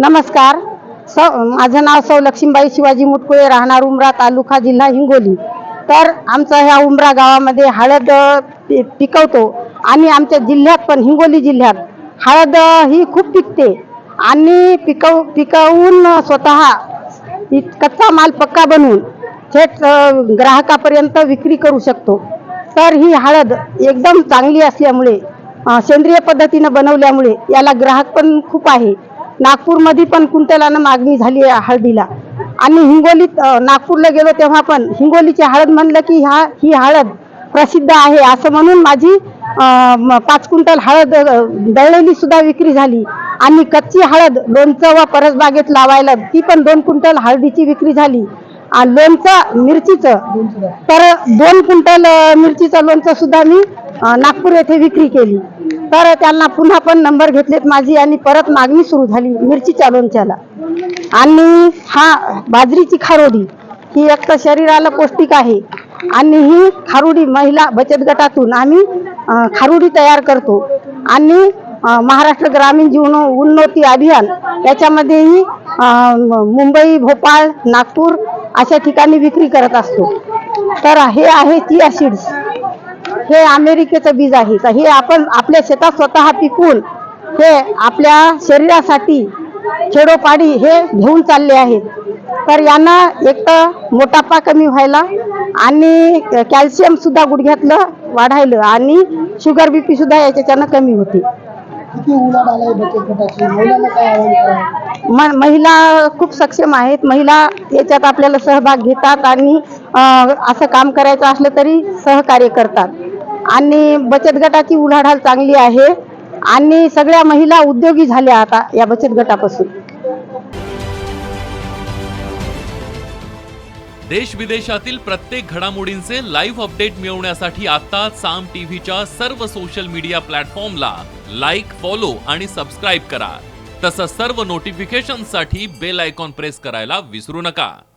नमस्कार. स माझं नाव सौ लक्ष्मीबाई शिवाजी मुटकुळे राहणार उमरा तालुका जिल्हा हिंगोली. तर आमचा ह्या उमरा गावामध्ये हळद पिकवतो आणि आमच्या जिल्ह्यात पण हिंगोली जिल्ह्यात हळद ही खूप पिकते. आणि पिकव पिकवून स्वतः कच्चा माल पक्का बनवून थेट ग्राहकापर्यंत विक्री करू शकतो. तर ही हळद एकदम चांगली असल्यामुळे सेंद्रिय पद्धतीनं बनवल्यामुळे याला ग्राहक पण खूप आहे. नागपूरमध्ये पण कुंटलानं मागणी झाली आहे हळदीला. आणि हिंगोलीत नागपूरला गेलो तेव्हा पण हिंगोलीची हळद म्हणलं की ह्या ही हळद प्रसिद्ध आहे असं म्हणून माझी पाच क्विंटल हळद दळलेली सुद्धा विक्री झाली. आणि कच्ची हळद लोणचं व परसबागेत लावायला ती पण दोन क्विंटल हळदीची विक्री झाली. आणि लोणचं मिरचीचं तर दोन क्विंटल मिरचीचं लोणचं सुद्धा मी नागपूर येथे विक्री केली. तर त्यांना पुन्हा पण नंबर घेतलेत माझी आणि परत मागणी सुरू झाली मिरचीच्या लोणच्याला आणि हा बाजरीची खारोडी ही एक तर शरीराला पौष्टिक आहे. आणि ही खारुडी महिला बचत गटातून आम्ही खारुडी तयार करतो. आणि महाराष्ट्र ग्रामीण जीवन उन्नती अभियान याच्यामध्येही मुंबई भोपाळ नागपूर अशा ठिकाणी विक्री करत असतो. तर हे आहे चिया सीड्स हे अमेरिकेचं बीज आहे. तर हे आपण आपल्या शेतात स्वतः पिकवून हे आपल्या शरीरासाठी खेडोपाडी हे घेऊन चालले आहेत. तर यांना एक तर मोटापा कमी व्हायला आणि कॅल्शियम सुद्धा गुडघ्यातलं वाढायलं आणि शुगर बीपी सुद्धा याच्याच्यानं कमी होते. महिला खूप सक्षम आहेत. महिला याच्यात आपल्याला सहभाग घेतात आणि असं काम करायचं असलं तरी सहकार्य करतात. आणि बचत गटाची उलाढाल चांगली आहे आणि सगळ्या महिला उद्योगी झाल्या आता या बचत गटापासून. देश विदेशातील प्रत्येक घडामोडींचे लाईव्ह अपडेट मिळवण्यासाठी आता साम टीव्हीच्या सर्व सोशल मीडिया प्लॅटफॉर्मला लाईक फॉलो आणि सबस्क्राईब करा. तसंच सर्व नोटिफिकेशनसाठी बेल आयकॉन प्रेस करायला विसरू नका.